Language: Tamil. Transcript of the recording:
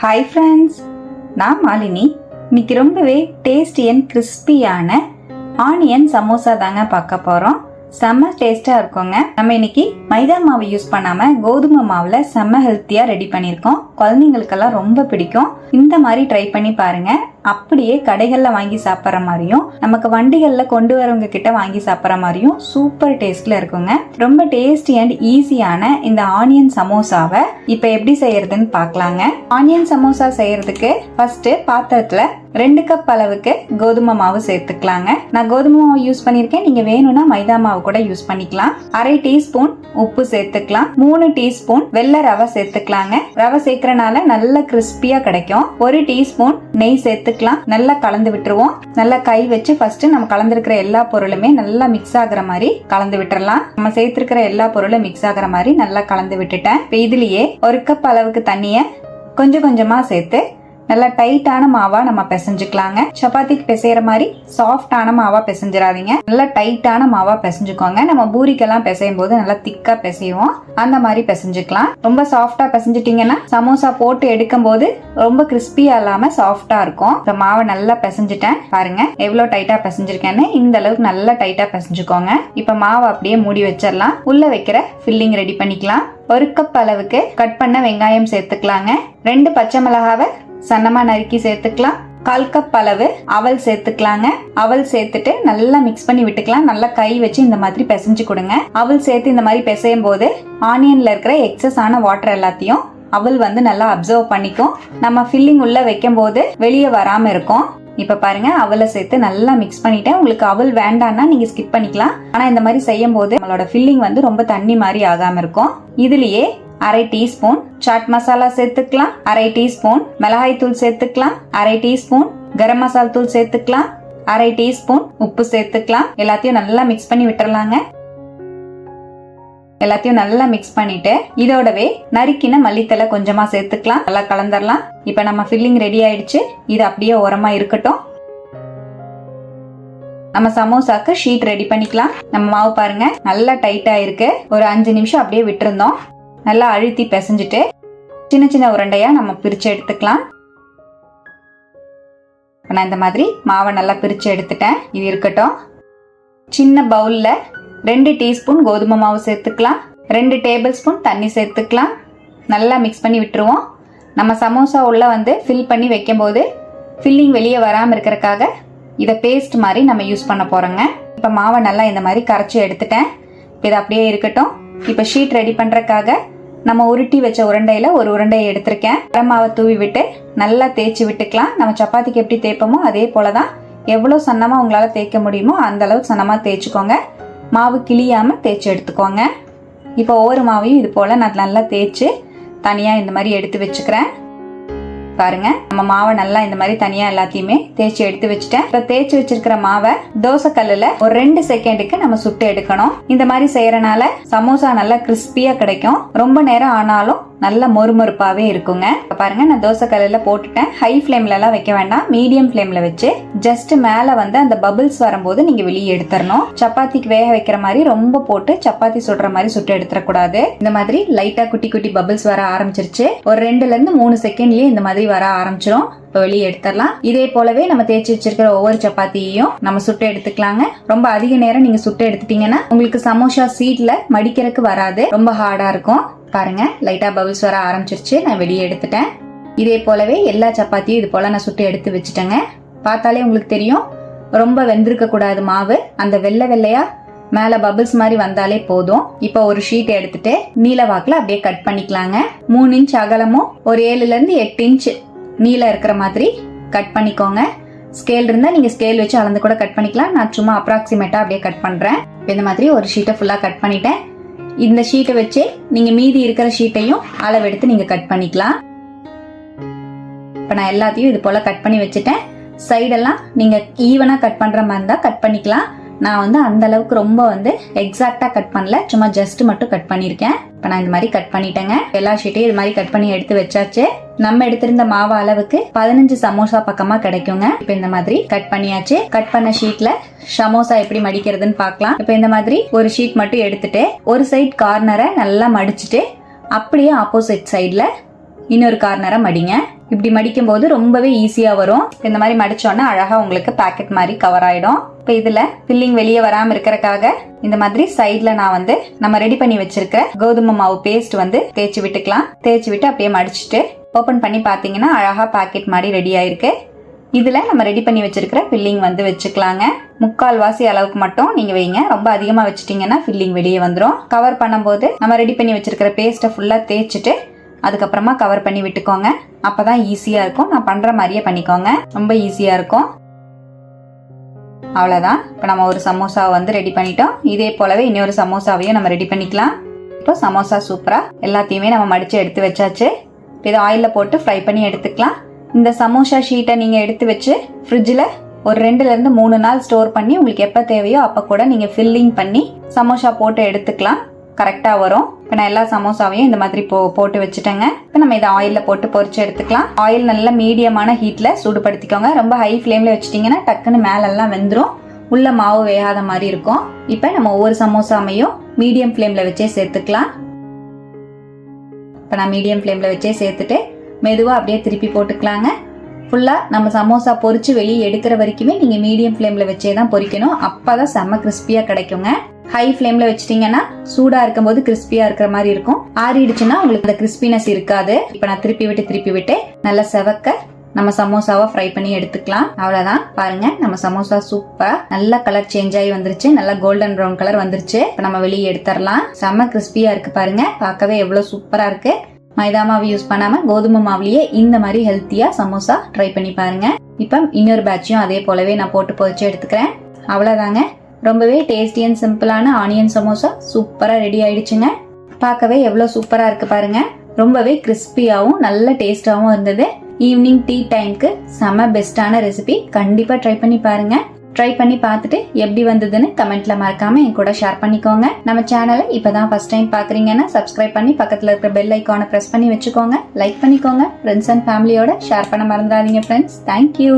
ஹாய் ஃப்ரெண்ட்ஸ் நான் மாலினி. இன்னைக்கு ரொம்பவே டேஸ்டி அண்ட் கிறிஸ்பியான ஆனியன் சமோசா தாங்க பார்க்க போகிறோம் செம்ம டேஸ்ட்டாக இருக்குங்க. நம்ம இன்னைக்கு மைதா மாவு யூஸ் பண்ணாமல் கோதுமை மாவில் செம்ம ஹெல்த்தியாக ரெடி பண்ணியிருக்கோம். குழந்தைங்களுக்கெல்லாம் ரொம்ப பிடிக்கும். இந்த மாதிரி ட்ரை பண்ணி பாருங்க. அப்படியே கடைகளில் வாங்கி சாப்பிட்ற மாதிரியும் நமக்கு வண்டிகளில் கொண்டு வரவங்க கிட்ட வாங்கி சாப்பிட்ற மாதிரியும் சூப்பர் டேஸ்ட்ல இருக்குங்க. ரொம்ப டேஸ்டி அண்ட் ஈஸியான இந்த ஆனியன் சமோசாவை இப்போ எப்படி செய்யறதுன்னு பார்க்கலாங்க. ஆனியன் சமோசா செய்யறதுக்கு ஃபர்ஸ்ட் பாத்திரத்துல ரெண்டு கப் அளவுக்கு கோதுமை மாவு சேர்த்துக்கலாங்க. நான் கோதுமை மாவு யூஸ் பண்ணியிருக்கேன். நீங்க வேணும்னா மைதா மாவு கூட யூஸ் பண்ணிக்கலாம். அரை டீஸ்பூன் உப்பு சேர்த்துக்கலாம். மூணு டீஸ்பூன் வெள்ளை ரவை சேர்த்துக்கலாங்க. ரவை சேர்க்கறனால நல்ல கிறிஸ்பியா கிடைக்கும். ஒரு டீஸ்பூன் நெய் சேர்த்து எடுத்துக்கலாம். நல்லா கலந்து விட்டுருவோம். நல்லா கை வச்சு ஃபர்ஸ்ட் நம்ம கலந்துருக்கிற எல்லா பொருளுமே நல்லா மிக்ஸ் ஆகுற மாதிரி கலந்து விட்டுறலாம். நம்ம சேர்த்திருக்கிற எல்லா பொருளும் மிக்ஸ் ஆகுற மாதிரி நல்லா கலந்து விட்டுட்டேன். இப்போ இதுலயே ஒரு கப் அளவுக்கு தண்ணியை கொஞ்சம் கொஞ்சமா சேர்த்து நல்லா டைட்டான மாவா நம்ம பிசைஞ்சுக்கலாங்க. சப்பாத்திக்கு பிசைற மாதிரி சாஃப்டான மாவா பிசைஞ்சிடாதீங்க. நல்லா டைட்டான மாவா பிசைஞ்சுக்கோங்க. நம்ம பூரிக்கெல்லாம் பிசையும் போது நல்லா திக்கா பிசைவோம். அந்த மாதிரி பிசைஞ்சுக்கலாம். ரொம்ப சாஃப்டா பிசைஞ்சிட்டீங்கன்னா சமோசா போட்டு எடுக்கும் போது ரொம்ப கிறிஸ்பியா இல்லாம சாஃப்டா இருக்கும். இந்த மாவை நல்லா பிசைஞ்சிட்டேன். பாருங்க எவ்வளவு டைட்டா பிசைஞ்சிருக்கேன்னு. இந்த அளவுக்கு நல்லா டைட்டா பிசைஞ்சுக்கோங்க. இப்ப மாவை அப்படியே மூடி வச்சிடலாம். உள்ள வைக்கிற ஃபில்லிங் ரெடி பண்ணிக்கலாம். ஒரு கப் அளவுக்கு கட் பண்ண வெங்காயம் சேர்த்துக்கலாங்க. ரெண்டு பச்சை மிளகாவை சன்னமா நறுக்கி சேர்த்துக்கலாம். கால் கப் அளவு அவல் சேர்த்துக்கலாங்க. அவல் சேர்த்துட்டு நல்லா மிக்ஸ் பண்ணி விட்டுக்கலாம். நல்லா கை வச்சு இந்த மாதிரி பிசைஞ்சு கொடுங்க. அவல் சேர்த்து இந்த மாதிரி பிசையும் போது ஆனியன்ல இருக்கிற எக்ஸஸ் ஆன வாட்டர் எல்லாத்தையும் அவல் வந்து நல்லா அப்சர்வ் பண்ணிக்கும். நம்ம ஃபில்லிங் உள்ள வைக்கும் போது வெளியே வராம இருக்கும். இப்ப பாருங்க அவலை சேர்த்து நல்லா மிக்ஸ் பண்ணிட்டேன். உங்களுக்கு அவல் வேண்டாம்னா நீங்க ஸ்கிப் பண்ணிக்கலாம். ஆனா இந்த மாதிரி செய்யும் போது நம்மளோட ஃபில்லிங் வந்து ரொம்ப தண்ணி மாதிரி ஆகாம இருக்கும். இதுலயே அரை டீஸ்பூன். சாட் மசாலா சேர்த்துக்கலாம். அரை டீஸ்பூன். மிளகாய் தூள் சேர்த்துக்கலாம். அரை டீஸ்பூன். கரம் மசால் தூள் சேர்த்துக்கலாம். அரை டீஸ்பூன். உப்பு சேர்த்துக்கலாம். எல்லாத்தையும் நல்லா மிக்ஸ் பண்ணி விட்டுறலாங்க. எல்லாத்தையும் நல்லா மிக்ஸ் பண்ணிட்டு இதோடவே நறுக்கின மல்லித்தலை கொஞ்சமா சேர்த்துக்கலாம். நல்லா கலந்துடலாம் இப்ப நம்ம ஃபில்லிங் ரெடி ஆயிடுச்சு. இது அப்படியே உரமா இருக்கட்டும். நம்ம சமோசாக்கு ஷீட் ரெடி பண்ணிக்கலாம். நம்ம மாவு பாருங்க. நல்லா டைட்டா இருக்கு. ஒரு அஞ்சு நிமிஷம் அப்படியே விட்டுருந்தோம். நல்லா அழுத்தி பிசைஞ்சிட்டு சின்ன சின்ன உருண்டையாக நம்ம பிரித்து எடுத்துக்கலாம். இப்போ நான் இந்த மாதிரி மாவை நல்லா பிரித்து எடுத்துட்டேன். இது இருக்கட்டும். சின்ன பவுலில் ரெண்டு டீஸ்பூன் கோதுமை மாவு சேர்த்துக்கலாம். ரெண்டு டேபிள் ஸ்பூன் தண்ணி சேர்த்துக்கலாம். நல்லா மிக்ஸ் பண்ணி விட்டுருவோம். நம்ம சமோசா உள்ள வந்து ஃபில் பண்ணி வைக்கும்போது ஃபில்லிங் வெளியே வராமல் இருக்கிறக்காக இதை பேஸ்ட் மாதிரி நம்ம யூஸ் பண்ண போகிறோங்க இப்போ மாவை நல்லா இந்த மாதிரி கரைச்சி எடுத்துட்டேன். இப்போ இது அப்படியே இருக்கட்டும். இப்போ ஷீட் ரெடி பண்ணுறக்காக நம்ம உருட்டி வச்ச உருண்டையில ஒரு உருண்டையை எடுத்திருக்கேன். அரை மாவை தூவி விட்டு நல்லா தேய்ச்சி விட்டுக்கலாம். நம்ம சப்பாத்திக்கு எப்படி தேய்ப்போமோ அதே போல தான் எவ்வளோ சன்னமாக உங்களால் தேய்க்க முடியுமோ அந்த அளவுக்கு சன்னமாக தேய்ச்சிக்கோங்க. மாவு கிளியாமல் தேய்ச்சி எடுத்துக்கோங்க. இப்போ ஒவ்வொரு மாவையும் இது போல் நான் நல்லா தேய்ச்சி தனியாக இந்த மாதிரி எடுத்து வச்சுக்கிறேன். பாருங்க. நம்ம மாவை நல்லா இந்த மாதிரி தனியா எல்லாத்தையுமே தேய்ச்சி எடுத்து வச்சுட்டேன். இப்போ தேய்ச்சி வச்சிருக்கிற மாவை தோசை கல்லுல ஒரு ரெண்டு செகண்டுக்கு நம்ம சுட்டு எடுக்கணும். இந்த மாதிரி செய்யறனால சமோசா நல்லா கிறிஸ்பியா கிடைக்கும். ரொம்ப நேரம் ஆனாலும் நல்ல மொறுமொறுப்பாகவே இருக்குங்க. இப்போ பாருங்கள் நான் தோசை கல்லில் போட்டுட்டேன். ஹை ஃப்ளேம்லலாம் வைக்க வேண்டாம். மீடியம் ஃப்ளேமில் வச்சு ஜஸ்ட் மேலே வந்து அந்த பபிள்ஸ் வரும்போது நீங்கள் வெளியே எடுத்துடணும் சப்பாத்திக்கு வேக வைக்கிற மாதிரி ரொம்ப போட்டு சப்பாத்தி சுடுற மாதிரி சுட்டு எடுத்துடக்கூடாது இந்த மாதிரி லைட்டாக குட்டி குட்டி பபிள்ஸ் வர ஆரம்பிச்சிருச்சு. ஒரு ரெண்டுலேருந்து மூணு செகண்ட்லேயே இந்த மாதிரி வர ஆரம்பிச்சிரும். இப்போ வெளியே எடுத்துடலாம் இதே போலவே நம்ம தேய்ச்சி வச்சிருக்கிற ஒவ்வொரு சப்பாத்தியையும் நம்ம சுட்டு எடுத்துக்கலாங்க. ரொம்ப அதிக நேரம் நீங்க சுட்டு எடுத்துட்டீங்கன்னா உங்களுக்கு சமோசா சீட்ல மடிக்கிறதுக்கு வராது. ரொம்ப ஹார்டா இருக்கும். பாருங்க. லைட்டாக பபிள்ஸ் வர ஆரம்பிச்சிருச்சு. நான் வெளியே எடுத்துட்டேன். இதே போலவே எல்லா சப்பாத்தியும் இது போல் நான் சுட்டு எடுத்து வச்சுட்டேங்க. பார்த்தாலே உங்களுக்கு தெரியும். ரொம்ப வெந்திருக்க கூடாது மாவு. அந்த வெள்ளை வெள்ளையா மேல பபிள்ஸ் மாதிரி வந்தாலே போதும். இப்போ ஒரு ஷீட் எடுத்துட்டு நீல வாக்குல அப்படியே கட் பண்ணிக்கலாங்க. மூணு இன்ச் அகலமும் ஒரு ஏழுல இருந்து எட்டு இன்ச் நீளம் இருக்கிற மாதிரி கட் பண்ணிக்கோங்க. ஸ்கேல் இருந்தா நீங்க ஸ்கேல் வச்சு அளந்து கூட கட் பண்ணிக்கலாம். நான் சும்மா அப்ராக்சிமேட்டா அப்படியே கட் பண்றேன். இந்த மாதிரி ஒரு ஷீட்டை ஃபுல்லா கட் பண்ணிட்டேன். இந்த ஷீட்டை வச்சு நீங்கள் மீதி இருக்கிற ஷீட்டையும் அளவெடுத்து நீங்கள் கட் பண்ணிக்கலாம். இப்போ நான் எல்லாத்தையும் இது போல் கட் பண்ணி வச்சுட்டேன். சைடெல்லாம் நீங்கள் ஈவனாக கட் பண்ணுற மாதிரி இருந்தால் கட் பண்ணிக்கலாம். நான் வந்து அந்த அளவுக்கு ரொம்ப வந்து எக்ஸாக்டா கட் பண்ணல. சும்மா ஜஸ்ட் மட்டும் கட் பண்ணிருக்கேன் இப்ப நான் இந்த மாதிரி கட் பண்ணிட்டேங்க. எல்லா ஷீட்டையும் இது மாதிரி கட் பண்ணி எடுத்து வச்சாச்சு. நம்ம எடுத்திருந்த மாவு அளவுக்கு பதினஞ்சு சமோசா பக்கமா கிடைக்குங்க. இப்ப இந்த மாதிரி கட் பண்ணியாச்சு. கட் பண்ண ஷீட்ல சமோசா எப்படி மடிக்கிறதுன்னு பார்க்கலாம். இப்ப இந்த மாதிரி ஒரு ஷீட் மட்டும் எடுத்துட்டு ஒரு சைட் கார்னரை நல்லா மடிச்சிட்டு அப்படியே ஆப்போசிட் சைட்ல இன்னொரு கார்னரை மடிங்க. இப்படி மடிக்கும் போது ரொம்பவே ஈஸியா வரும். இந்த மாதிரி மடிச்சோன்னா அழகா உங்களுக்கு பாக்கெட் மாதிரி கவர் ஆயிடும். இப்போ இதில் ஃபில்லிங் வெளியே வராமல் இருக்கிறக்காக இந்த மாதிரி சைடில் நான் வந்து நம்ம ரெடி பண்ணி வச்சிருக்கிற கோதுமை மாவு பேஸ்ட் வந்து தேய்ச்சி விட்டுக்கலாம். தேய்ச்சி விட்டு அப்படியே மடிச்சிட்டு ஓப்பன் பண்ணி பார்த்தீங்கன்னா அழகாக பாக்கெட் மாதிரி ரெடி ஆயிருக்கு. இதில் நம்ம ரெடி பண்ணி வச்சிருக்கிற ஃபில்லிங் வந்து வச்சுக்கலாங்க. முக்கால் வாசி அளவுக்கு மட்டும் நீங்கள் வைங்க. ரொம்ப அதிகமாக வச்சிட்டிங்கன்னா ஃபில்லிங் வெளியே வந்துடும் கவர் பண்ணும்போது நம்ம ரெடி பண்ணி வச்சிருக்கிற பேஸ்ட்டை ஃபுல்லாக தேய்ச்சிட்டு அதுக்கப்புறமா கவர் பண்ணி விட்டுக்கோங்க. அப்பதான் ஈஸியாக இருக்கும். நான் பண்ணுற மாதிரியே பண்ணிக்கோங்க. ரொம்ப ஈஸியாக இருக்கும். அவ்வளோதான் இப்போ நம்ம ஒரு சமோசாவை வந்து ரெடி பண்ணிட்டோம். இதே போலவே இன்னொரு சமோசாவையும் நம்ம ரெடி பண்ணிக்கலாம். இப்போ சமோசா சூப்பராக எல்லாத்தையுமே நம்ம மடித்து எடுத்து வச்சாச்சு. இப்போ இதை ஆயிலில் போட்டு ஃப்ரை பண்ணி எடுத்துக்கலாம். இந்த சமோசா ஷீட்டை நீங்கள் எடுத்து வச்சு ஃப்ரிட்ஜில் ஒரு ரெண்டுலேருந்து மூணு நாள் ஸ்டோர் பண்ணி உங்களுக்கு எப்போ தேவையோ அப்போ கூட நீங்கள் ஃபில்லிங் பண்ணி சமோசா போட்டு எடுத்துக்கலாம். கரெக்டாக வரும். இப்போ நான் எல்லா சமோசாவையும் இந்த மாதிரி போ போட்டு வச்சுட்டேங்க. இப்போ நம்ம இதை ஆயிலில் போட்டு பொறிச்சு எடுத்துக்கலாம். ஆயில் நல்ல மீடியமான ஹீட்டில் சூடுபடுத்திக்கோங்க. ரொம்ப ஹை ஃப்ளேமில் வச்சிட்டிங்கன்னா டக்குன்னு மேலெல்லாம் வெந்துடும் உள்ள மாவு வேகாத மாதிரி இருக்கும். இப்போ நம்ம ஒவ்வொரு சமோசாமையும் மீடியம் ஃப்ளேமில் வச்சே சேர்த்துக்கலாம். இப்போ நான் மீடியம் ஃப்ளேமில் வச்சே சேர்த்துட்டு மெதுவாக அப்படியே திருப்பி போட்டுக்கலாங்க. ஃபுல்லாக நம்ம சமோசா பொறிச்சு வெளியே எடுக்கிற வரைக்குமே நீங்கள் மீடியம் ஃப்ளேமில் வச்சே தான் பொறிக்கணும் அப்போ தான் செம்ம கிறிஸ்பியாக கிடைக்குங்க. ஹை ஃப்ளேமில் வச்சிட்டிங்கன்னா சூடாக இருக்கும்போது கிறிஸ்பியாக இருக்கிற மாதிரி இருக்கும். ஆறிடுச்சுன்னா உங்களுக்கு அந்த கிறிஸ்பினஸ் இருக்காது. இப்போ நான் திருப்பி விட்டு திருப்பி விட்டு நல்லா செவக்க நம்ம சமோசாவை ஃப்ரை பண்ணி எடுத்துக்கலாம். அவ்வளவுதான். பாருங்க நம்ம சமோசா சூப்பரா நல்ல கலர் சேஞ்ச் ஆகி வந்துருச்சு. நல்லா கோல்டன் ப்ரௌன் கலர் வந்துருச்சு. இப்போ நம்ம வெளியே எடுத்துடலாம். செம்ம கிறிஸ்பியா இருக்கு பாருங்க. பார்க்கவே எவ்வளவு சூப்பரா இருக்கு. மைதா மாவு யூஸ் பண்ணாம கோதுமை மாவுலயே இந்த மாதிரி ஹெல்த்தியா சமோசா ட்ரை பண்ணி பாருங்க. இப்போ இன்னொரு பேட்சையும் அதே போலவே நான் போட்டு பொரிச்சு எடுத்துக்கிறேன். அவ்வளவுதாங்க. ரொம்பவே டேஸ்டி அண்ட் சிம்பிளான ஆனியன் சமோசா சூப்பராக ரெடி ஆயிடுச்சுங்க. பார்க்கவே எவ்வளோ சூப்பராக இருக்கு பாருங்க. ரொம்பவே கிறிஸ்பியாகவும் நல்ல டேஸ்டாகவும் இருந்தது. ஈவினிங் டீ டைம்க்கு செம பெஸ்டான ரெசிபி கண்டிப்பாக ட்ரை பண்ணி பாருங்க. ட்ரை பண்ணி பார்த்துட்டு எப்படி வந்ததுன்னு கமெண்ட்ல மறக்காம என் கூட ஷேர் பண்ணிக்கோங்க. நம்ம சேனலை இப்பதான் ஃபர்ஸ்ட் டைம் பாக்குறீங்கன்னா சப்ஸ்கிரைப் பண்ணி பக்கத்துல இருக்கிற பெல் ஐக்கானை பிரஸ் பண்ணி வச்சுக்கோங்க. லைக் பண்ணிக்கோங்க. ஃப்ரெண்ட்ஸ் அண்ட் ஃபேமிலியோட ஷேர் பண்ண மறந்துடாதீங்க ஃப்ரெண்ட்ஸ் தேங்க்யூ